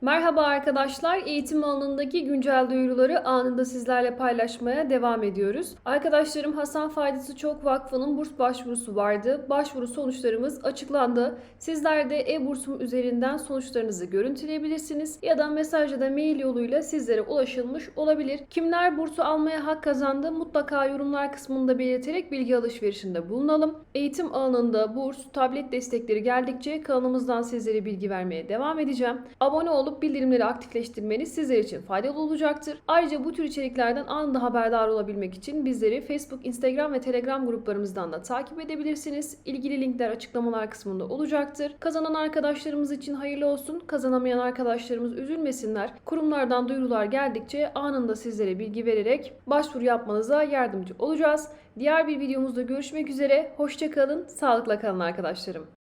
Merhaba arkadaşlar. Eğitim alanındaki güncel duyuruları anında sizlerle paylaşmaya devam ediyoruz. Arkadaşlarım Hasan Faydası Çok Vakfı'nın burs başvurusu vardı. Başvuru sonuçlarımız açıklandı. Sizler de e-bursum üzerinden sonuçlarınızı görüntüleyebilirsiniz ya da mesaj ya da mail yoluyla sizlere ulaşılmış olabilir. Kimler bursu almaya hak kazandı mutlaka yorumlar kısmında belirterek bilgi alışverişinde bulunalım. Eğitim alanında burs, tablet destekleri geldikçe kanalımızdan sizlere bilgi vermeye devam edeceğim. Abone olup bildirimleri aktifleştirmeniz sizler için faydalı olacaktır. Ayrıca bu tür içeriklerden anında haberdar olabilmek için bizleri Facebook, Instagram ve Telegram gruplarımızdan da takip edebilirsiniz. İlgili linkler açıklamalar kısmında olacaktır. Kazanan arkadaşlarımız için hayırlı olsun. Kazanamayan arkadaşlarımız üzülmesinler. Kurumlardan duyurular geldikçe anında sizlere bilgi vererek başvuru yapmanıza yardımcı olacağız. Diğer bir videomuzda görüşmek üzere. Hoşçakalın, sağlıkla kalın arkadaşlarım.